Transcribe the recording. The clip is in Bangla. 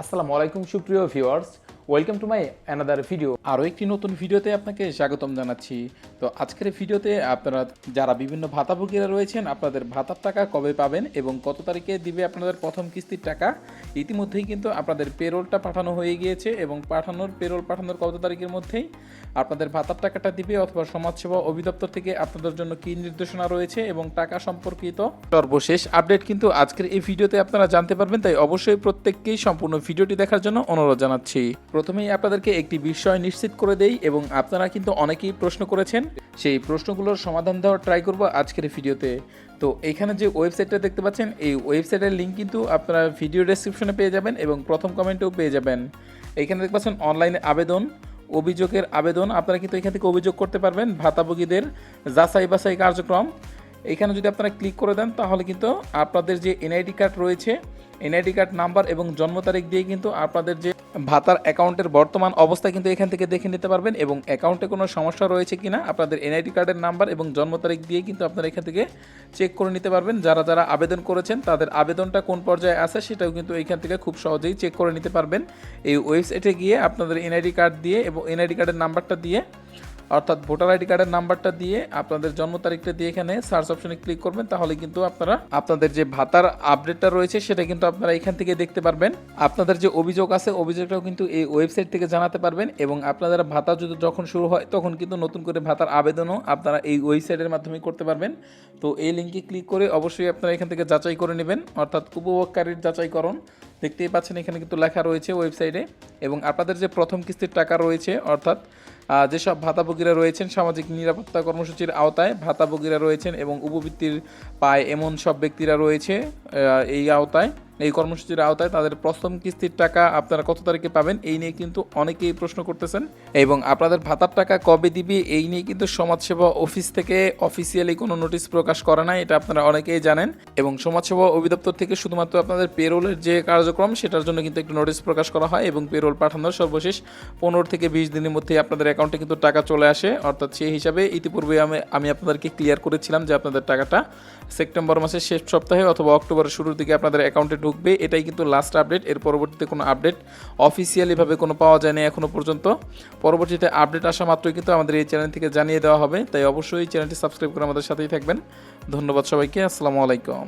আসসালামু আলাইকুম সুপ্রিয় viewers. Welcome to my another video আরও একটি নতুন ভিডিওতে আপনাকে স্বাগতম জানাচ্ছি। তো আজকের ভিডিওতে আপনারা যারা বিভিন্ন ভাতাভোগীরা রয়েছেন, আপনাদের ভাতার টাকা কবে পাবেন এবং কত তারিখে দিবে আপনাদের প্রথম কিস্তির টাকা, ইতিমধ্যেই কিন্তু আপনাদের পেরোলটা পাঠানো হয়ে গিয়েছে এবং পাঠানোর, পেরোল পাঠানোর কত তারিখের মধ্যেই আপনাদের ভাতার টাকাটা দিবে অথবা সমাজসেবা অধিদপ্তর থেকে আপনাদের জন্য কী নির্দেশনা রয়েছে এবং টাকা সম্পর্কিত সর্বশেষ আপডেট কিন্তু আজকের এই ভিডিওতে আপনারা জানতে পারবেন, তাই অবশ্যই প্রত্যেককেই সম্পূর্ণ ভিডিওটি দেখার জন্য অনুরোধ জানাচ্ছি। প্রথমেই আপনাদেরকে একটি বিষয় নিশ্চিত করে দেই এবং আপনারা কিন্তু অনেকেই প্রশ্ন করেছেন। সেই প্রশ্নগুলোর সমাধান দেওয়ার ট্রাই করব আজকের ভিডিওতে। তো এখানে যে ওয়েবসাইটটা দেখতে পাচ্ছেন, এই ওয়েবসাইটের লিঙ্ক কিন্তু আপনারা ভিডিও ডেসক্রিপশনে পেয়ে যাবেন এবং প্রথম কমেন্টেও পেয়ে যাবেন। এখানে দেখতে পাচ্ছেন অনলাইনে আবেদন, অভিযোগের আবেদন, আপনারা কিন্তু এখান থেকে অভিযোগ করতে পারবেন ভাতাভোগীদের যাচাই বাছাই কার্যক্রম। এখানে যদি আপনারা ক্লিক করে দেন, তাহলে কিন্তু আপনাদের যে এনআইডি কার্ড রয়েছে এনআইডি কার্ড নাম্বার এবং জন্ম তারিখ দিয়ে কিন্তু আপনাদের যে ভাতার অ্যাকাউন্টের বর্তমান অবস্থা কিন্তু এখান থেকে দেখে নিতে পারবেন এবং অ্যাকাউন্টে কোনো সমস্যা রয়েছে কিনা, আপনাদের এনআইডি কার্ডের নাম্বার এবং জন্ম তারিখ দিয়ে কিন্তু আপনারা এখান থেকে চেক করে নিতে পারবেন। যারা যারা আবেদন করেছেন, তাদের আবেদনটা কোন পর্যায়ে আছে সেটাও কিন্তু এখান থেকে খুব সহজেই চেক করে নিতে পারবেন। এই ওয়েবসাইটে গিয়ে আপনাদের এনআইডি কার্ড দিয়ে এবং এনআইডি কার্ডের নাম্বারটা দিয়ে অর্থাৎ ভোটার আইডি কার্ডের নাম্বারটা দিয়ে আপনাদের জন্ম তারিখটা দিয়ে এখানে সার্চ অপশনে ক্লিক করবেন, তাহলে কিন্তু আপনারা আপনাদের যে ভাতার আপডেটটা রয়েছে সেটা কিন্তু আপনারা এখান থেকে দেখতে পারবেন। আপনাদের যে অভিযোগ আছে, অভিযোগটাও কিন্তু এই ওয়েবসাইট থেকে জানাতে পারবেন এবং আপনাদের ভাতা যদি যখন শুরু হয়, তখন কিন্তু নতুন করে ভাতার আবেদনও আপনারা এই ওয়েবসাইটের মাধ্যমে করতে পারবেন। তো এই লিঙ্কে ক্লিক করে অবশ্যই আপনারা এখান থেকে যাচাই করে নেবেন, অর্থাৎ উপভোগকারীর যাচাইকরণ। দেখতেই পাচ্ছেন এখানে কিন্তু লেখা রয়েছে ওয়েবসাইটে এবং আপনাদের যে প্রথম কিস্তির টাকা রয়েছে, অর্থাৎ যেসব ভাতাভোগীরা রয়েছেন, সামাজিক নিরাপত্তা কর্মসূচির আওতায় ভাতাভোগীরা রয়েছেন এবং উপবৃত্তির পায় এমন সব ব্যক্তিরা রয়েছে এই আওতায়। এই কর্মসূচির আওতায় তাদের প্রথম কিস্তির টাকা আপনারা কত তারিখে পাবেন? এই নিয়ে কিন্তু অনেকেই প্রশ্ন করতেছেন। এবং আপনাদের ভাতার টাকা কবে দিবে? এই নিয়ে কিন্তু সমাজসেবা অফিস থেকে অফিসিয়ালি কোনো নোটিশ প্রকাশ করে না এটা আপনারা অনেকেই জানেন। এবং সমাজসেবা অধিদপ্তর থেকে শুধুমাত্র আপনাদের পেরোলের যে কার্যক্রম, সেটার জন্য কিন্তু একটু নোটিশ প্রকাশ করা হয় এবং পেরোল পাঠানোর সর্বশেষ পনেরো থেকে বিশ দিনের মধ্যে আপনাদের অ্যাকাউন্টে কিন্তু টাকা চলে আসে। অর্থাৎ সেই হিসাবে ইতিপূর্বে আমি আমি আপনাদেরকে ক্লিয়ার করেছিলাম যে আপনাদের টাকাটা সেপ্টেম্বর মাসের শেষ সপ্তাহে অথবা অক্টোবরের শুরুর দিকে আপনাদের অ্যাকাউন্টে ঢুকবে এটাই কিন্তু লাস্ট আপডেট এর পরবর্তীতে কোনো আপডেট অফিসিয়ালিভাবে কোনো পাওয়া যায়নি এখনও পর্যন্ত। পরবর্তীতে আপডেট আসা মাত্রই কিন্তু আমাদের এই চ্যানেল থেকে জানিয়ে দেওয়া হবে। তাই অবশ্যই চ্যানেলটি সাবস্ক্রাইব করে আমাদের সাথেই থাকবেন। ধন্যবাদ সবাইকে। আসসালামু আলাইকুম।